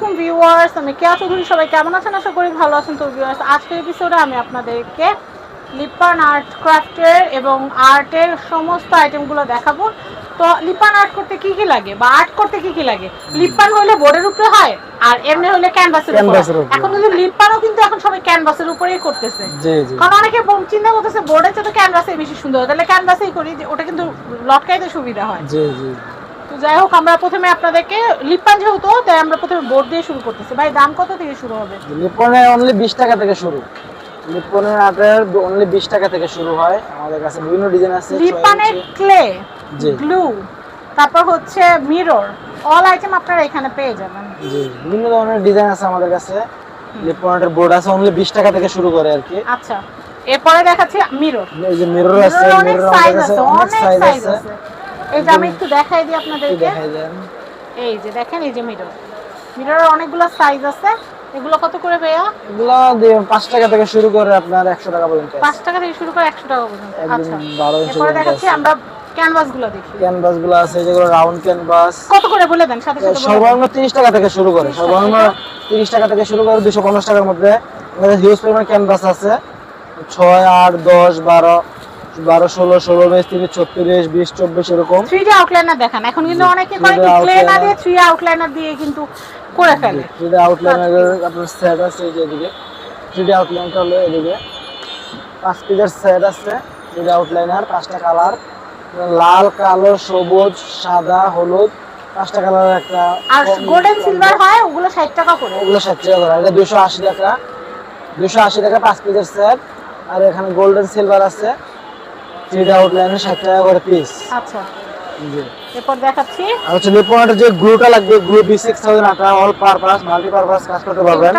আলাইকুম ভিউয়ার্স আমি কেয়া চৌধুরী সবাই কেমন আছেন? আশা করি ভালো আছেন। তো ভিউয়ার্স আজকের এপিসোডে আমি আপনাদেরকে লিপান আর্ট ক্রাফটের এবং আর্টের সমস্ত আইটেমগুলো দেখাবো। তো লিপান আর্ট করতে কি কি লাগে বা আর্ট করতে কি কি লাগে? লিপান হলে বোর্ডের উপরে হয় আর এমনি হলে ক্যানভাসের উপরে এখন কিন্তু লিপানও কিন্তু এখন সবাই ক্যানভাসের উপরেই করতেছে। জি জি। কারণ অনেকে চিন্তা করতেছে বোর্ডের চেয়ে তো ক্যানভাসে বেশি সুন্দর। তাহলে ক্যানভাসেই করি যে ওটা কিন্তু লটকাইতে সুবিধা হয়। জি জি। যাই হোক আমরা প্রথমে আপনাদেরকে লিপান যেহেতু তাই আমরা প্রথমে বোর্ড দিয়ে শুরু করতেছি। ভাই দাম কত থেকে শুরু হবে? লিপনে অনলি বিশ টাকা থেকে শুরু। লিপনের আটের অনলি বিশ টাকা থেকে শুরু হয়। আমাদের কাছে বিভিন্ন ডিজাইন আছে লিপানের ক্লে জি। গ্লু তারপর হচ্ছে মিরর অল আইটেম আপনারা এখানে পেয়ে যাবেন। জি বিভিন্ন ধরনের ডিজাইন আছে আমাদের কাছে। লিপনের বোর্ড আছে অনলি বিশ টাকা থেকে শুরু করে আর কি। আচ্ছা এরপরে দেখাচ্ছি মিরর এই যে মিরর আছে মিরর অনেক সাইজ আছে অনেক সাইজ আছে। যে আমি একটু দেখাই দিই আপনাদেরকে। এই যে দেখেন এই যে মিরর মিররের অনেকগুলো সাইজ আছে। এগুলো কত করে ভাইয়া? এগুলো দিয়ে পাঁচ টাকা থেকে শুরু করে আপনার একশো টাকা পর্যন্ত পাঁচ টাকা থেকে শুরু করে একশো টাকা পর্যন্ত। আচ্ছা। ইঞ্চি দেখাচ্ছি আমরা ক্যানভাসগুলো দেখি। ক্যানভাসগুলো আছে যেগুলো রাউন্ড ক্যানভাস কত করে বলে দেন? সাথে সাথে সর্বনিম্ন তিরিশ টাকা থেকে শুরু করে 30 সর্বনিম্ন তিরিশ টাকা থেকে শুরু করে দুশো পঞ্চাশ টাকার মধ্যে আমাদের হিউজ পরিমাণ ক্যানভাস আছে। ছয় আট দশ বারো বারো ষোলো ষোলো বিশ তিরিশ ছত্রিশ বিশ চব্বিশ এরকম। 3D আউটলাইনার দেখান। এখন কিন্তু অনেকে করে না। দিয়ে 3D আউটলাইনার দিয়ে কিন্তু করে ফেলে। থ্রিডি আউটলাইনের আপনার সেট আছে আউটলাইনটা হলো এদিকে। পাঁচ পিসের সেট আছে আউটলাইনার পাঁচটা কালার লাল কালো সবুজ সাদা হলুদ। পাঁচটা কালারের একটা আর গোল্ডেন সিলভার হয় ওগুলো 60 টাকা করে। ওগুলো ষাট টাকা করে। এটা দুশো আশি টাকা। দুশো আশি টাকা পাঁচ পিসের সেট আর এখানে গোল্ডেন সিলভার আছে। থ্রিডি আউটলাইনে ষাট টাকা করে পিস আচ্ছা। এরপর দেখাচ্ছি। আর হচ্ছে লিপনের যে গ্লুটা লাগবে গ্লু বি সিক্স থাউজেন্ড আটা অল পারপাস কাজ করতে পারবেন।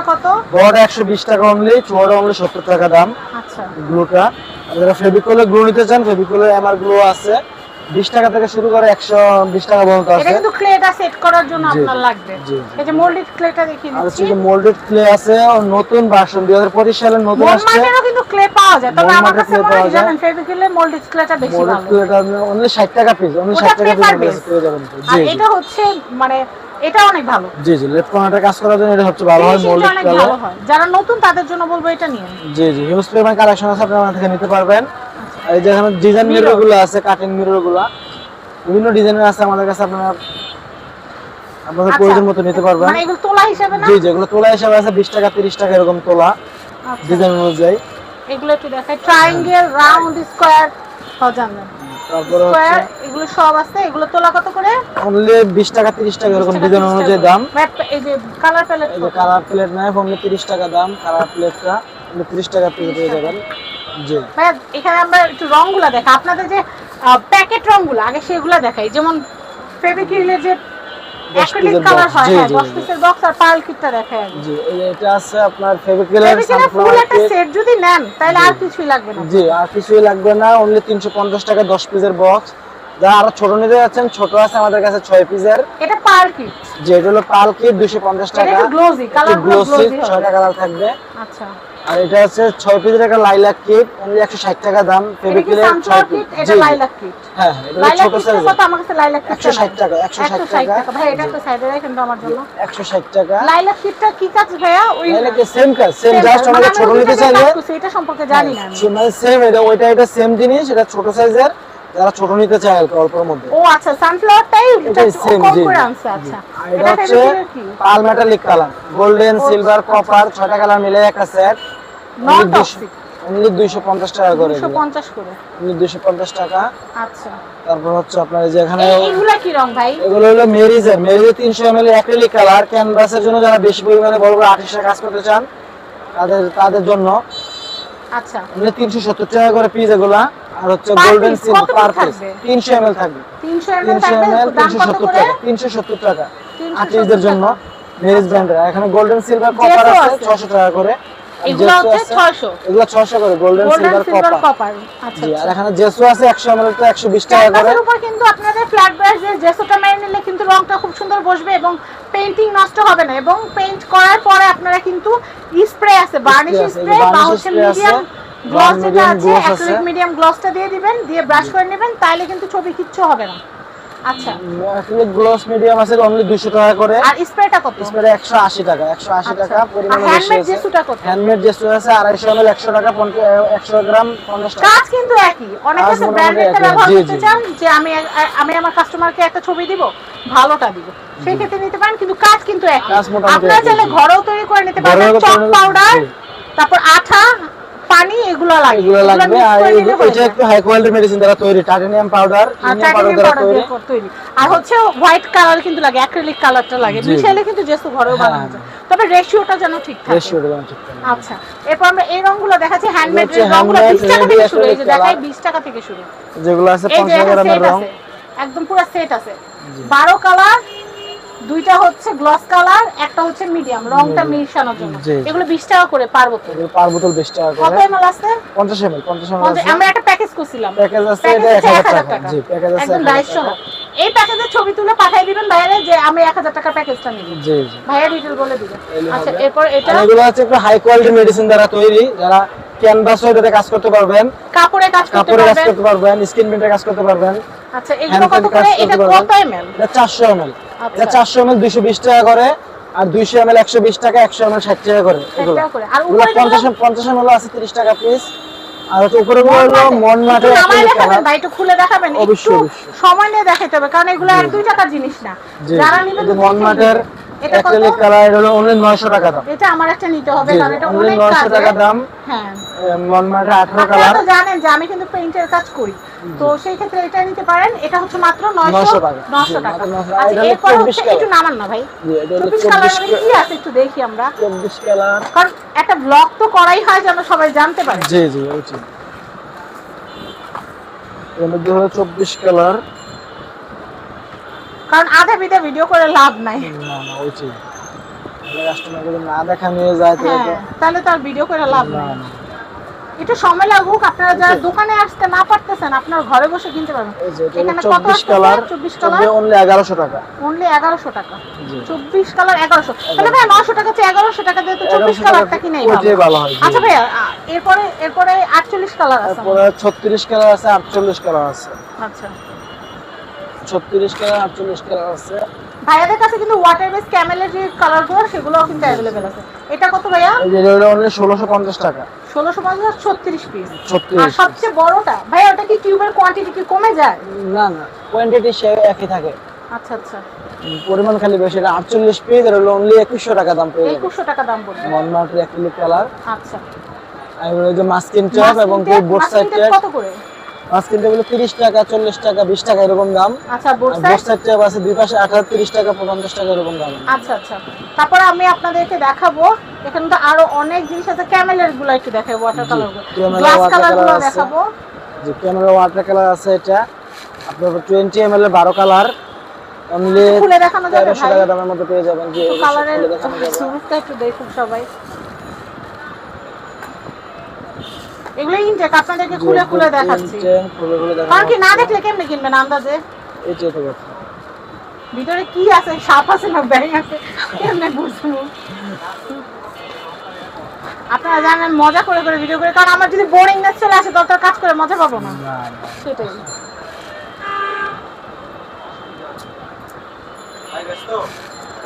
এটা একশো বিশ টাকা অনলি ছোট অনলি সত্তর টাকা দাম। আচ্ছা। গ্লুটা আর যারা ফেবিকলে গ্লু নিতে চান ফেবিকলে এমআর গ্লু আছে। বিশ টাকা থেকে শুরু করে একশো বিশ টাকা পর্যন্ত আছে। এটা কিন্তু ক্লেটা সেট করার জন্য আপনার লাগবে। এই যে মোল্ডেড ক্লেটা দেখিয়ে আর দিচ্ছি। হচ্ছে মোল্ডেড ক্লে আছে নতুন ভার্সন দুই হাজার পঁচিশ সালের নতুন আসছে। মোলমার্টেরও কিন্তু ক্লে পাওয়া যায় তবে আমার কাছে মনে হয়। জানেন ফেভিকুলে মোল্ডেড ক্লেটা বেশি ভালো। মোল্ডেড ক্লেটা অনলি ষাট টাকা পিস অনলি ওটা ষাট টাকা পিস। পেয়ে যাবেন আর এটা হচ্ছে মানে এটা অনেক ভালো। জি জি লেফট কর্নারটা কাজ করার জন্য এটা হচ্ছে ভালো হয় কালার ভালো হয়। যারা নতুন তাদের জন্য বলব এটা নিয়ে জি জি হিউজ পরিমাণ কালেকশন আছে আপনারা থেকে নিতে পারবেন। আর এই যে এখানে ডিজাইন Mirror। মিররগুলো আছে কাটিং মিররগুলো বিভিন্ন ডিজাইনের আছে আমাদের কাছে আপনারা আপনাদের আচ্ছা। প্রয়োজন মতো নিতে পারবেন। মানে এগুলো তোলা হিসাবে না? জি যেগুলো তোলা হিসাবে আছে বিশ টাকা তিরিশ টাকা এরকম তোলা আচ্ছা। ডিজাইন অনুযায়ী। এগুলো একটু দেখাই। ট্রায়াঙ্গেল রাউন্ড স্কোয়ার জানবেন। তারপরে স্কোয়ার এগুলো সব আছে এগুলো তোলা কত করে? অনলি টাকা তিরিশ টাকা এরকম ডিজাইন অনুযায়ী দাম। এই যে কালার প্যালেট এই যে কালার প্লেট নাইফ অনলি তিরিশ টাকা দাম কালার অনলি তিরিশ টাকা পিস পেয়ে যাবেন জি ভাইয়া এখানে আমরা একটু রংগুলা দেখা। আপনাদের যে প্যাকেট রংগুলো আগে সেগুলো দেখাই। যেমন ফেভিক্রিলের যে হয় জি, জি, 10 জি। পিসের বক্স আর পার্ল কিটটা দেখাই আগে জি এই যে এটা আছে আপনার ফেভিক্রিলের ফেভিক্রিলের ফুল সানফ্লাওয়ার একটা কিট সেট যদি নেন তাহলে আর কিছুই লাগবে না। জি আর কিছুই লাগবে না। অনলি তিনশো পঞ্চাশ টাকা দশ পিসের বক্স যারা আরও ছোট নিতে যাচ্ছেন ছোট আছে আমাদের কাছে ছয় পিসের এটা কিট যে এটা হলো দুশো পঞ্চাশ এটা টাকা। কালার গ্লোসি গ্লোজি ছয়টা কালার থাকবে। আচ্ছা। আর এটা আছে 6 পিসের একটা লাইলাক কিট অনলি একশো ষাট টাকা দাম এটা কি ফেভিক্রিলের সানফ্লাওয়ার ছয় পিস এটা লাইলাক কিট হ্যাঁ হ্যাঁ, এটা ছোট সাইজ কত আমার কাছে লাইলাক কিট 160 টাকা 160 টাকা। ভাই এটা তো সাইডে রাখেন তো আমার জন্য। একশো ষাট টাকা। লাইলাক কিটটা কি কাজ ভাইয়া? ওই লাইলাক সেম কাজ সেম জাস্ট মানে ছোট নিতে চাইলে। এটা সম্পর্কে জানি না আমি। মানে সেম এটা ওইটা এটা সেম জিনিস এটা ছোট সাইজের যারা ছোট নিতে চায় কি অল্পের মধ্যে। ও আচ্ছা সানফ্লাওয়ারটাই same, কম জি, আচ্ছা। এটা এটা হচ্ছে পাল metallic colour golden silver copper ছয়টা কালার মিলে একটা সেট নন টক্সিক অনলি দুইশো পঞ্চাশ টাকা করে 250 করে। অনলি দুইশো পঞ্চাশ টাকা। আচ্ছা। তারপর হচ্ছে আপনার এই যে এখানে এইগুলা কি রং ভাই? এগুলো হলো মেরিজের মেরিজের তিনশো এম এল অ্যাক্রিলিক কালার ক্যানভাসের জন্য যারা বেশি পরিমাণে বড় বড় আর্টিস্টের কাজ করতে চান তাদের তাদের জন্য। আচ্ছা। তিনশো সত্তর টাকা করে পিস এগুলা। আর হচ্ছে গোল্ডেন সিলভার পার পিস থাকবে? তিনশো এম এল থাকবে। 300 ml থাকবে এম এল দাম তিনশো কত সত্তর করে? টাকা তিনশো সত্তর টাকা। 370 আর্টিস্টদের জন্য? মেরিজ ব্র্যান্ডের এখানে গোল্ডেন সিলভার কপার আছে আছে। ছশো টাকা করে। এগুলো হচ্ছে 600 এগুলো ছশো করে গোল্ডেন সিলভার কপার আচ্ছা আর এখানে জেসও আছে একশো এম এল তো একশো বিশ টাকা করে। ক্যানভাসের উপর কিন্তু আপনাদের ফ্ল্যাট ব্রাশ দিয়ে জেসোটা মেরে নিলে কিন্তু রংটা খুব সুন্দর বসবে এবং পেইন্টিং নষ্ট হবে না। এবং পেইন্ট করার পরে আপনারা কিন্তু স্প্রে আছে বার্নিশ স্প্রে বা হচ্ছে মিডিয়াম গ্লস যেটা আছে অ্যাক্রিলিক মিডিয়াম গ্লসটা দিয়ে দিবেন দিয়ে ব্রাশ করে নেবেন তাহলে কিন্তু ছবি কিচ্ছু হবে না। আচ্ছা। অ্যাক্রিলিক গ্লোস মিডিয়াম আছে অনলি 200 টাকা করে। আর স্প্রেটা কত? স্প্রে 180 টাকা 180 টাকা পরিমাণ হ্যান্ডমেড জেসুটা কত হ্যান্ডমেড জেসু আছে 250 ml 100 টাকা 100 গ্রাম 50 টাকা। কাজ কিন্তু একই। অনেকে কাজ ব্র্যান্ডেডটা ব্যবহার করতে চান যে আমি আমি আমার কাস্টমারকে একটা ছবি দিব ভালোটা দিব। সেই ক্ষেত্রে নিতে পারেন কিন্তু কাজ কিন্তু একই। মোটামুটি আপনারা চাইলে ঘরেও তৈরি করে নিতে চক পাউডার তারপর আঠা পানি এগুলো লাগবে। এগুলো লাগবে আর এটা। একটু হাই কোয়ালিটি মেডিসিন দ্বারা তৈরি টাইটানিয়াম পাউডার টাইটানিয়াম পাউডার দ্বারা তৈরি। আর হচ্ছে হোয়াইট কালার কিন্তু লাগে অ্যাক্রিলিক কালারটা লাগে। মিশাইলে কিন্তু জেসু ঘরেও হ্যাঁ, বানানো যায়। তবে রেশিওটা যেন ঠিক থাকে। রেশিওটা যেমন ঠিক থাকে। আচ্ছা এরপর আমরা এই রংগুলো দেখাচ্ছি হ্যান্ডমেড রংগুলো 20 টাকা থেকে শুরু এই যে দেখাই 20 টাকা থেকে শুরু। যেগুলো আছে 50 একটা গ্রামের রং। একদম পুরো সেট আছে। 12 কালার দুইটা হচ্ছে গ্লস কালার একটা হচ্ছে মিডিয়াম রংটা মিশানোর জন্য। এগুলো 20 টাকা করে পার বোতল। পার বোতল 20 টাকা করে। কত এমএল আছে? 50 ml 50 ml পঞ্চাশ- আছে। আমরা একটা প্যাকেজ করছিলাম প্যাকেজ আছে এটা 1000 1000 টাকা। জি প্যাকেজ আছে একদম 1000 250 এই প্যাকেজের ছবি তুলে পাঠিয়ে দিবেন বাইরে যে আমি 1000 টাকার প্যাকেজটা নিব। জি জি। ভাইয়া ডিটেল বলে দিবেন। আচ্ছা এরপর এটা এগুলো হচ্ছে একটু হাই কোয়ালিটি মেডিসিন দ্বারা তৈরি যারা ক্যানভাস এটাতে কাজ করতে পারবেন। কাপড়ে কাজ করতে পারবেন কাপড়ে কাজ করতে পারবেন স্কিন প্রিন্টে কাজ করতে পারবেন। আচ্ছা এগুলো কত করে? এটা কত। এমএল এটা 400 ml এটা 400 ml 220 টাকা করে আর 200 ml 120 টাকা 100 ml 60 টাকা করে। এগুলো পঞ্চাশ পঞ্চাশ আর এগুলো উপরে 50 50 ml আছে 30 টাকা পিস আর উপরে হলো মন দেখাবেন ভাই একটু খুলে দেখাবেন। অবশ্যই, সময় নিয়ে দেখাতে হবে কারণ এগুলো আর দুই টাকার জিনিস না। যারা এই নিবেন অ্যাক্রিলিক কালার হলো অনলি 900 টাকা দাম। এটা আমার একটা নিতে হবে কারণ এটা অনেক 900 টাকা দাম। হ্যাঁ। মন মাঠে 18 কালার তো জানেন যে আমি কিন্তু পেইন্টের কাজ করি। তো সেই ক্ষেত্রে এটা নিতে পারেন। এটা হচ্ছে মাত্র 900 900 টাকা। 900 টাকা। আচ্ছা এরপর হচ্ছে একটু নামান না ভাই। জি এটা হলো 24 কালার 24 কি আছে একটু দেখি আমরা। 24 কালার কারণ একটা ব্লগ তো করাই হয় যেন সবাই জানতে পারে। জি জি উচিত এর মধ্যে হলো 24 কালার কারণ আধা বিধে ভিডিও করে লাভ নাই। না না উচিত কাস্টমার না দেখা নিয়ে যায় তাহলে তো আর ভিডিও করে লাভ নাই। একটু সময় লাগুক আপনারা যারা। দোকানে আসতে না পারতেছেন আপনার ঘরে বসে কিনতে পারবেন। এই যে এটা এখানে কত 24 কালার 24 কালার অনলি 1100 টাকা। অনলি কালার তাহলে ভাই নশো টাকা চেয়ে এগারোশো টাকা দিয়ে তো কালারটা ওইটাই ভালো হয় আচ্ছা ভাইয়া এরপরে এরপরে আটচল্লিশ কালার আছে। 36 কালার আছে 48 কালার আছে। আচ্ছা। 36 কালার 48 কালার আছে। ভাইয়াদের কাছে কিন্তু ওয়াটার বেস ক্যামেলের যে কালারগুলো সেগুলোও কিন্তু অ্যাভেলেবেল আছে। এটা কত ভাইয়া? এই যে এটা হলো অনলি 1650 টাকা। ষোলোশো পঞ্চাশ ছত্রিশ পিস আর সবচেয়ে বড়টা ভাইয়া ওটা কি টিউবের কোয়ান্টিটি কি কমে যায়? না না কোয়ান্টিটি সে একই থাকে। আচ্ছা আচ্ছা। পরিমাণ খালি বেশি এটা 48 পিস এর হলো অনলি 2100 টাকা দাম যাবে। একুশশো টাকা দাম পড়বে মনমার্টের অ্যাক্রিলিক কালার আচ্ছা। আর এগুলো যে মাস্কিন টপ এবং বোর্ড সাইড কত করে? মাস্কিন টেপগুলো 30 টাকা 40 টাকা 20 টাকা এরকম দাম। আচ্ছা সাইড টেপ আছে দুই পাশে 18 30 টাকা 50 টাকা এরকম দাম। আচ্ছা আচ্ছা। তারপরে আমি আপনাদেরকে দেখাবো এখানে তো আরও অনেক জিনিস আছে। ক্যামেলেরগুলো একটু দেখাবো ওয়াটার কালারগুলো। গ্লাস কালারগুলো। দেখাবো। যে ক্যামেরা ওয়াটার কালার আছে এটা। আপনার 20 ml এর 12 কালার অনলি খুলে দেখানো যাবে 1300 টাকা দামের মধ্যে পেয়ে যাবেন। যে কালারের সুরুপটা একটু দেখুন সবাই। এগুলো ইনটেক আপনাদেরকে খুলে খুলে দেখাচ্ছি। খুলে কি না দেখলে কেমনে কিনবেন আন্দাজে? তো ভিতরে কি আছে? সাপ আছে না ব্যাং আছে? কেমনে বুঝব? আপনারা জানেন মজা করে করে ভিডিও করে। কারণ আমার যদি বোরিংনেস চলে আসে তত কাজ করে মজা পাবো না। সেটাই।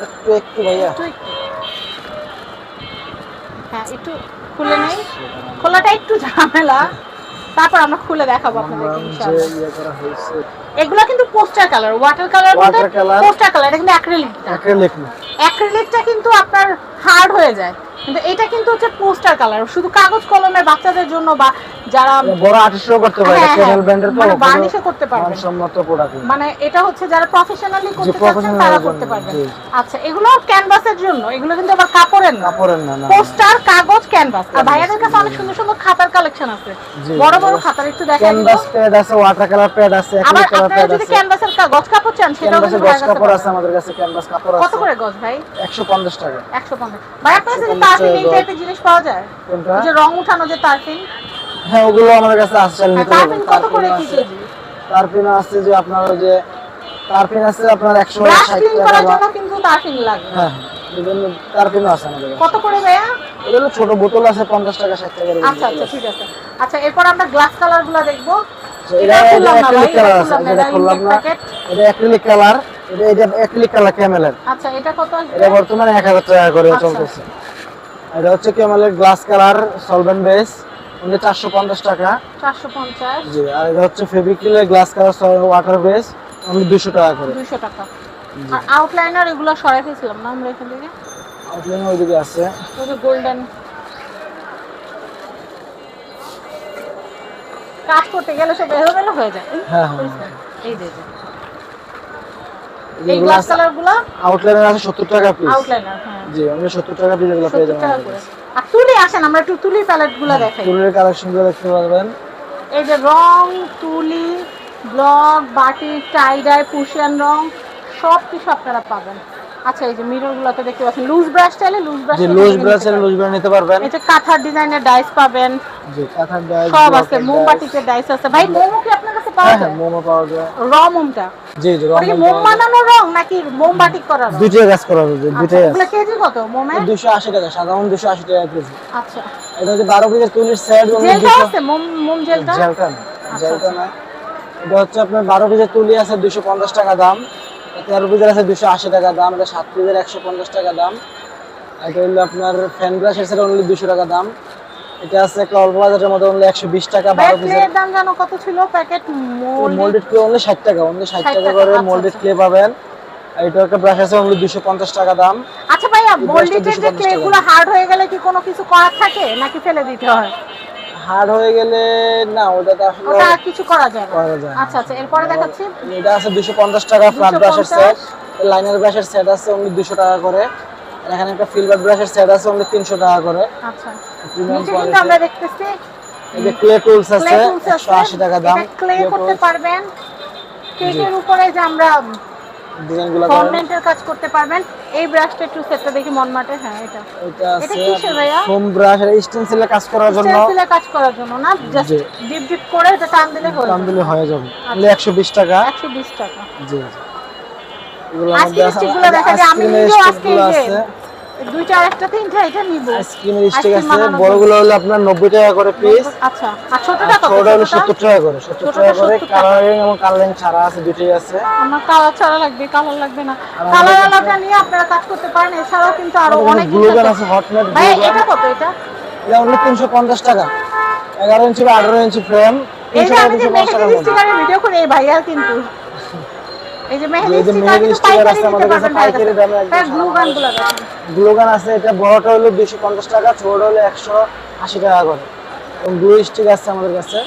একটু একটু ভাইয়া। হ্যাঁ একটু খুলে নেই। খোলাটা একটু ঝামেলা। তারপর আমরা খুলে দেখাবো আপনাদেরকে ইনশাআল্লাহ। ইয়ে এগুলো কিন্তু poster colour water colour Water poster colour এটা কিন্তু অ্যাক্রিলিক অ্যাক্রিলিক না। অ্যাক্রিলিকটা কিন্তু আপনার হার্ড হয়ে যায়। কিন্তু এটা কিন্তু হচ্ছে পোস্টার কালার শুধু কাগজ কলমের বাচ্চাদের জন্য বা যারা বড় আর্টিস্টও করতে পারে হ্যাঁ, ব্র্যান্ডের তো মানে বার্নিশও করতে পারবেন মানসম্মত প্রোডাক্ট মানে এটা হচ্ছে যারা প্রফেশনালি করতে চাচ্ছেন তারা করতে জি। আচ্ছা এগুলো ক্যানভাসের জন্য এগুলো কিন্তু আবার কাপড়ের না। কাপড়ের না না পোস্টার কাগজ ক্যানভাস আর ভাইয়াদের কাছে অনেক সুন্দর সুন্দর খাতার কালেকশন আছে। বড় বড় খাতার একটু দেখাই ক্যানভাস প্যাড আছে ওয়াটার কালার প্যাড আছে অ্যাক্রিলিক কালার প্যাড যদি ক্যানভাসের গজ কাপড় চান সেটাও কিন্তু কাছে কাপড় আছে আমাদের কাছে ক্যানভাস কাপড় কত করে গজ ভাই? 150 টাকা। একশো পঞ্চাশ। ভাই আপনার কাছে 150 তারফিন এই টাইপের জিনিস পাওয়া যায়? যে রং উঠানো যে তারফিন হ্যাঁ ওগুলো আমাদের কাছে নিতে পারবেন আছে তারপিন আছে যে আপনার যে তারপিন আছে আপনার 160 ব্রাশ ক্লিন টাকা বা- কিন্তু তারফিন লাগে। হ্যাঁ বিভিন্ন তারপিনও আছে আমাদের কত করে ভাইয়া? এগুলো ছোট বোতল আছে 50 টাকা 60 টাকা আচ্ছা আচ্ছা আছে। ঠিক আছে। আচ্ছা এরপর আমরা গ্লাস কালারগুলো এটা না অ্যাক্রিলিক কালার আছে এটা খুললাম না, অ্যাক্রিলিক কালার এটা এটা অ্যাক্রিলিক কালার ক্যামেলের আচ্ছা এটা কত এটা বর্তমানে এক হাজার টাকা করে। চলতেছে। এটা হচ্ছে ক্যামেলের গ্লাস কালার সলভেন্ট বেস ওটা চারশো পঞ্চাশ টাকা। চারশো পঞ্চাশ। জি আর এটা হচ্ছে glass colour water base only দুশো টাকা করে। দুইশো টাকা। আর আউটলাইনার এগুলো সরাই ফেলছিলাম না আমরা এখান থেকে? আউটলাইন ওইদিকে আছে। ওই গোল্ডেন কাজ করতে গেলে সব এলোমেলো হয়ে যায়। হ্যাঁ, হ্যাঁ, এই যে যে। এই গ্লাস আছে আউটলাইনার আছে সত্তর টাকা পিস আউটলাইনার হ্যাঁ। জি অনলি সত্তর টাকা পিস এগুলো পেয়ে 70 করে। আর তুলি আসেন আমরা একটু তুলি প্যালেটগুলো দেখাই। ফুলের কালেকশনগুলো দেখতে পারবেন। এই যে রং তুলি ব্লক বাটি টাই ডাই পুশিয়ান রং সব কিছু আপনারা পাবেন। আচ্ছা এই যে মিরর গুলোতে দেখতে পাচ্ছেন লুজ ব্রাশ চাইলে লুজ ব্রাশ যে লুজ ব্রাশের লুজ ব্রাশ নিতে পারবেন। এই যে কাঁথার ডিজাইনের ডাইস পাবেন। যে কাঁথার ডাইস সব আছে মোমবাতিকের ডাইস আছে। ভাই মোমো কি আপনার কাছে পাওয়া হ্যাঁ যায়? হ্যাঁ মোমো পাওয়া যায়। র মোমটা। জি জি ওটা মোম বানানো রং নাকি মোমবাতি করা রং? দুইটাই কাজ করা যাবে আচ্ছা, এগুলো কেজি কত মোমে? দুশো আশি টাকা সাধারণ দুশো আশি টাকা কেজি। আচ্ছা। এটা হচ্ছে বারো পিসের তুলির সেট আছে? মোম মোম জেলটা? জেলটা না আচ্ছা, জেলটা না। এটা হচ্ছে আপনার বারো পিসের তুলি আছে দুশো পঞ্চাশ টাকা দাম। তেরো পিসের আছে দুশো আশি টাকা দাম। এটা সাত পিসের একশো পঞ্চাশ টাকা দাম। এটা হলো আপনার ফ্যান ব্রাশের সেট অনলি দুশো টাকা দাম। এটা আছে একটা অল্প বাজারের মধ্যে অনলি একশো বিশ টাকা ভাই বারো পিসের। প্লেটের দাম জানো কত ছিল? Packet mould moulded clay only ষাট টাকা অনলি 60 টাকা করে আচ্ছা, মোল্ডেড আচ্ছা। ক্লে পাবেন। আর এটা একটা ব্রাশ আছে অনলি দুশো পঞ্চাশ টাকা দাম। আচ্ছা ভাইয়া মোল্ডেড যে ক্লে গুলো হার্ড হয়ে গেলে কি কোনো কিছু করার থাকে? নাকি ফেলে দিতে হয়? হার্ড হয়ে গেলে না ওটা তো আসলে ওটা কিছু করা যায় না। আচ্ছা আচ্ছা এরপরে দেখাচ্ছি। এটা আছে দুশো পঞ্চাশ টাকা ফ্ল্যাট 250 ব্রাশের সেট লাইনার ব্রাশের সেট আছে অনলি দুশো টাকা করে। আর এখানে একটা ফিল্বার ব্রাশের সেট আছে অনলি তিনশো টাকা করে। আচ্ছা। নিচে কিন্তু আমরা দেখতেছি এই যে ক্লে টুলস আছে টুলস একশো আশি টাকা দাম। ক্লে করতে পারবেন। কেকের উপরে যে আমরা ডিজাইনগুলো করেন। ফন্ডেন্টের কাজ করতে পারবেন। এই ব্রাশটা একটু সেটটা দেখি মন মাটে হ্যাঁ এটা। এটা এটা আছে কিসের ভাইয়া? ফোম ব্রাশ আর স্টেনসিলে কাজ করার জন্য। স্টেনসিলে কাজ করার জন্য না? জাস্ট ডিপ ডিপ করে এটা টান দিলে হয়ে যাবে। দিলে হয়ে যাবে। অনলি একশো বিশ টাকা। একশো বিশ টাকা। জি। জি এগুলোর আজকে মধ্যে আছে স্টিকগুলো দেখা যায়। আমি নিজেও আজকে দুইটা একটা তিনটা এটা নিব। আইসক্রিমের স্টিক আছে বড়গুলো হলো আপনার নব্বই টাকা করে পিস আচ্ছা আর ছোটটা কত? ছোটটা হলো ছোটটা? সত্তর টাকা করে সত্তর ছোটটা টাকা করে কালারিং এবং কালারিং ছাড়া আছে দুটোই আছে। আমার কালার ছাড়া লাগবে কালার লাগবে না। কালার আলাদা নিয়ে আপনারা কাজ করতে পারেন এছাড়াও কিন্তু আরও অনেক গ্লু গান আছে। হটনেট ভাই এটা কত এটা? এটা তিনশো পঞ্চাশ টাকা। এগারো ইঞ্চি বা আঠারো ইঞ্চি ফ্রেম এই তিনশো যে টাকা ভিডিও করি এই ভাইয়া কিন্তু। এই যে মেহেদি স্টিকার মেহেদি কিন্তু sticker পাইকারি আছে আমাদের কাছে পাইকারি দামে একদম। হ্যাঁ আছে এটা বড়টা হলো টাকা ছোটটা হলো একশো আশি টাকা করে। এবং গ্লু স্টিক আছে আমাদের কাছে।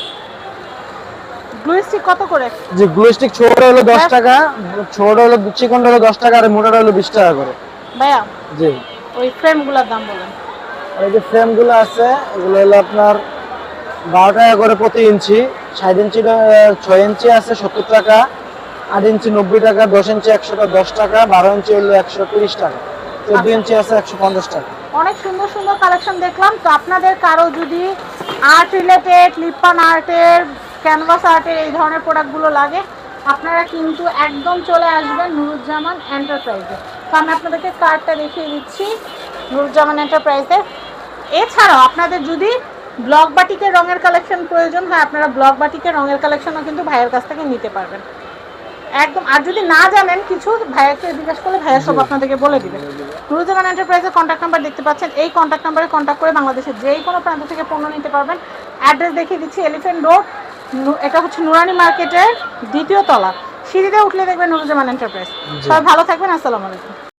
গ্লু স্টিক কত করে? যে গ্লু স্টিক ছোটটা হলো হ্যাঁ। টাকা ছোটটা হলো চিকনটা হলো দশ টাকা আর মোটাটা হলো টাকা করে। ভাইয়া জি। ওই ফ্রেমগুলোর দাম বলেন। আর এই যে ফ্রেমগুলো আছে এগুলো হলো আপনার বারো টাকা করে প্রতি ইঞ্চি ষাট ইঞ্চি ছয় ইঞ্চি আছে সত্তর টাকা। আট ইঞ্চি নব্বই টাকা, দশ ইঞ্চি একশোটা দশ টাকা, বারো ইঞ্চি হলো একশো তিরিশ টাকা, চোদ্দ ইঞ্চি আছে একশো পঞ্চাশ টাকা। অনেক সুন্দর সুন্দর কালেকশন দেখলাম। তো আপনাদের কারও যদি আর্ট রিলেটেড লিপ্পান আর্টের ক্যানভাস আর্টের এই ধরনের প্রোডাক্টগুলো লাগে, আপনারা কিন্তু একদম চলে আসবেন নুরুজ্জামান এন্টারপ্রাইজে তো আমি আপনাদেরকে কার্ডটা দেখিয়ে দিচ্ছি নুরুজ্জামান এন্টারপ্রাইজের এছাড়াও আপনাদের যদি ব্লক বাটিকের রঙের কালেকশন প্রয়োজন হয়, আপনারা ব্লক বাটিকের রঙের কালেকশনও কিন্তু ভাইয়ের কাছ থেকে নিতে পারবেন। একদম আর যদি না জানেন কিছু ভাইয়াকে জিজ্ঞাসা করলে ভাইয়া সব আপনাদেরকে বলে দিবেন নুরুজ্জামান এন্টারপ্রাইজের কন্ট্যাক্ট নাম্বার দেখতে পাচ্ছেন। এই কন্ট্যাক্ট নাম্বারে কন্ট্যাক্ট করে বাংলাদেশের যেই কোনো প্রান্ত থেকে পণ্য নিতে পারবেন। অ্যাড্রেস দেখিয়ে দিচ্ছি এলিফেন্ট রোড এটা হচ্ছে নুরানি মার্কেটের দ্বিতীয় তলা। সিঁড়িতে উঠলে দেখবেন নুরুজামান এন্টারপ্রাইজ সবাই ভালো থাকবেন আসসালামু আলাইকুম।